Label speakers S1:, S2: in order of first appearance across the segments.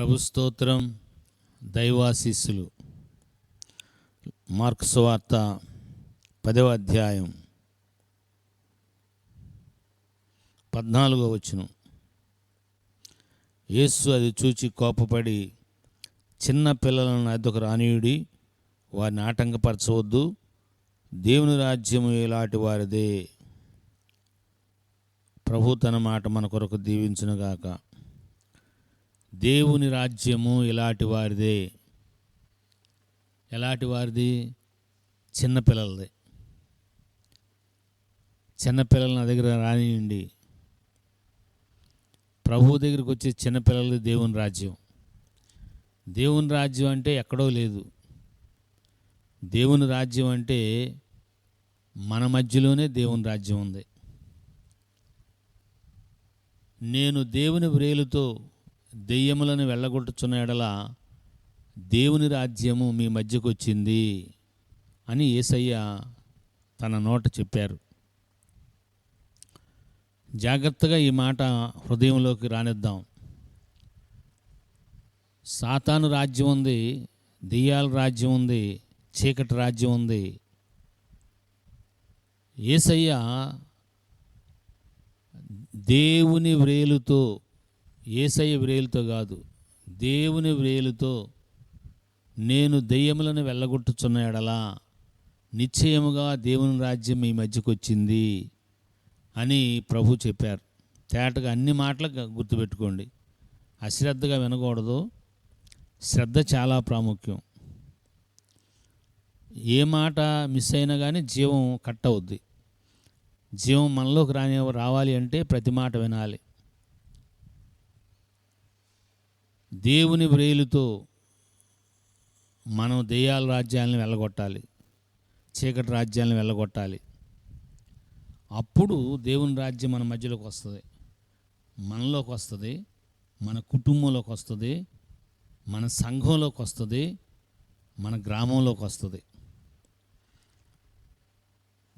S1: ప్రభు స్తోత్రం దైవాశీస్సులు. మార్క్స్ వార్త పదవ అధ్యాయం పద్నాలుగో వచ్చును యేసు అది చూచి కోపపడి చిన్న పిల్లలను అదొక రానియుడి వారిని ఆటంకపరచవద్దు దేవుని రాజ్యము ఇలాంటి వారిదే. ప్రభు తన మాట మన కొరకు దీవించునుగాక. దేవుని రాజ్యము ఇలాంటి వారిదే. ఎలాంటి వారిది? చిన్నపిల్లలది చిన్నపిల్లలు నా దగ్గర రానియండి. ప్రభు దగ్గరికి వచ్చే చిన్నపిల్లలది దేవుని రాజ్యం. దేవుని రాజ్యం అంటే ఎక్కడో లేదు. దేవుని రాజ్యం అంటే మన మధ్యలోనే దేవుని రాజ్యం ఉంది. నేను దేవుని వ్రేలుతో దెయ్యములను వెళ్ళగొట్టుచున్న ఎడల దేవుని రాజ్యము మీ మధ్యకు వచ్చింది అని ఏసయ్య తన నోట చెప్పారు. జాగ్రత్తగా ఈ మాట హృదయంలోకి రానిద్దాం. సాతాను రాజ్యం ఉంది దెయ్యాల రాజ్యం ఉంది చీకటి రాజ్యం ఉంది. ఏసయ్య దేవుని వ్రేలుతో ఏసయ్య వ్రేలుతో కాదు దేవుని వ్రేలుతో నేను దెయ్యములను వెళ్ళగొట్టుచున్న ఎడలా నిశ్చయముగా దేవుని రాజ్యం మీ మధ్యకు వచ్చింది అని ప్రభు చెప్పారు. తేటగా అన్ని మాటలు గుర్తుపెట్టుకోండి. అశ్రద్ధగా వినకూడదు. శ్రద్ధ చాలా ప్రాముఖ్యం. ఏ మాట మిస్ అయినా కానీ జీవం కట్ అవుద్ది. జీవం మనలోకి రాని రావాలి అంటే ప్రతి మాట వినాలి. దేవుని వ్రేలుతో మనం దెయ్యాల రాజ్యాలను వెళ్ళగొట్టాలి చీకటి రాజ్యాలను వెళ్ళగొట్టాలి. అప్పుడు దేవుని రాజ్యం మన మధ్యలోకి వస్తుంది. మనలోకి వస్తుంది మన కుటుంబంలోకి వస్తుంది మన సంఘంలోకి వస్తుంది మన గ్రామంలోకి వస్తుంది.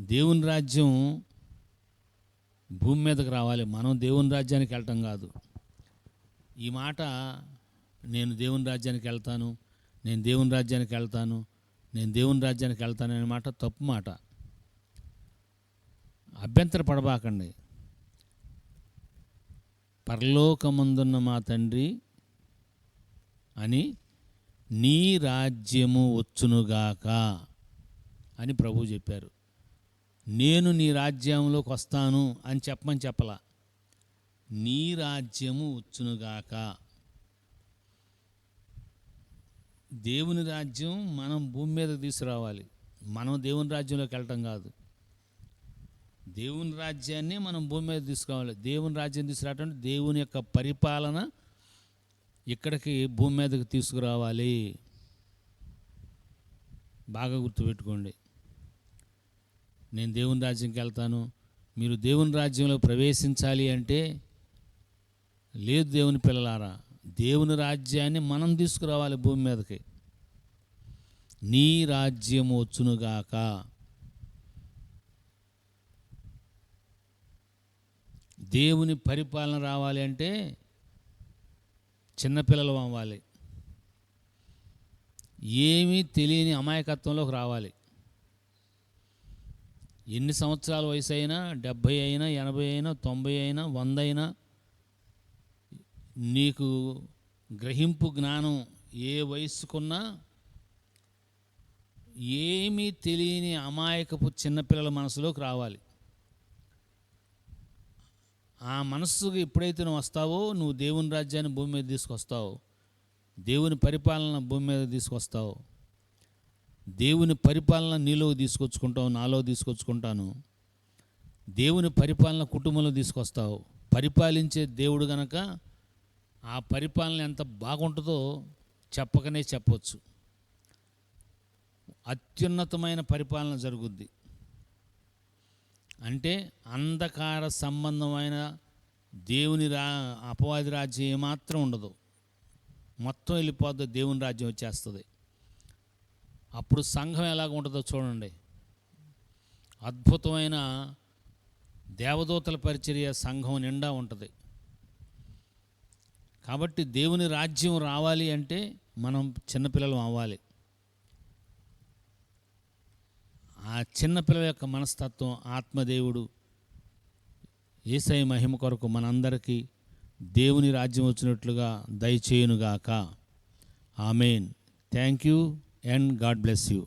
S1: దేవుని రాజ్యం భూమి మీదకి రావాలి. మనం దేవుని రాజ్యానికి వెళ్ళటం కాదు. ఈ మాట నేను దేవుని రాజ్యానికి వెళ్తాను నేను దేవుని రాజ్యానికి వెళ్తాను నేను దేవుని రాజ్యానికి వెళ్తాను అనే మాట తప్పు మాట. అభ్యంతర పడబాకండి. పరలోకమందున్న మా తండ్రి అని నీ రాజ్యము వచ్చునుగాక అని ప్రభు చెప్పారు. నేను నీ రాజ్యంలోకి వస్తాను అని చెప్పమని చెప్పలా. నీ రాజ్యము వచ్చునుగాక. దేవుని రాజ్యం మనం భూమి మీద తీసుకురావాలి. మనం దేవుని రాజ్యంలోకి వెళ్ళటం కాదు. దేవుని రాజ్యాన్ని మనం భూమి మీద తీసుకురావాలి దేవుని రాజ్యం తీసుకురావటం అంటే దేవుని యొక్క పరిపాలన ఇక్కడికి భూమి మీదకి తీసుకురావాలి. బాగా గుర్తుపెట్టుకోండి. నేను దేవుని రాజ్యంకి వెళ్తాను. మీరు దేవుని రాజ్యంలో ప్రవేశించాలి అంటే లేదు దేవుని పిల్లలారా దేవుని రాజ్యాన్ని మనం తీసుకురావాలి భూమి మీదకి. నీ రాజ్యం వచ్చునుగాక. దేవుని పరిపాలన రావాలి అంటే చిన్నపిల్లలు అవ్వాలి. ఏమీ తెలియని అమాయకత్వంలోకి రావాలి. ఎన్ని సంవత్సరాల వయసు అయినా డెబ్భై అయినా ఎనభై అయినా తొంభై అయినా వంద అయినా నీకు గ్రహింపు జ్ఞానం ఏ వయసుకున్నా ఏమీ తెలియని అమాయకపు చిన్నపిల్లల మనసులోకి రావాలి. ఆ మనస్సుకు ఎప్పుడైతే నువ్వు వస్తావో నువ్వు దేవుని రాజ్యాన్ని భూమి మీద తీసుకొస్తావు దేవుని పరిపాలన భూమి మీద తీసుకొస్తావు దేవుని పరిపాలన నీలో తీసుకొచ్చుకుంటావు నాలో తీసుకొచ్చుకుంటాను దేవుని పరిపాలన కుటుంబంలో తీసుకొస్తావు పరిపాలించే దేవుడు గనక ఆ పరిపాలన ఎంత బాగుంటుందో చెప్పకనే చెప్పొచ్చు. అత్యున్నతమైన పరిపాలన జరుగుద్ది. అంటే అంధకార సంబంధమైన దేవుని రా అపవాది రాజ్యం ఏమాత్రం ఉండదు. మొత్తం వెళ్ళిపోద్ది దేవుని రాజ్యం వచ్చేస్తుంది. అప్పుడు సంఘం ఎలాగ ఉంటుందో చూడండి. అద్భుతమైన దేవదూతల పరిచర్య సంఘం నిండా ఉంటుంది. కాబట్టి దేవుని రాజ్యం రావాలి అంటే మనం చిన్నపిల్లలం అవ్వాలి. ఆ చిన్నపిల్లల యొక్క మనస్తత్వం ఆత్మదేవుడు ఏసై మహిమ కొరకు మనందరికీ దేవుని రాజ్యం వచ్చినట్లుగా దయచేయునుగాక. Amen. Thank you and God bless you.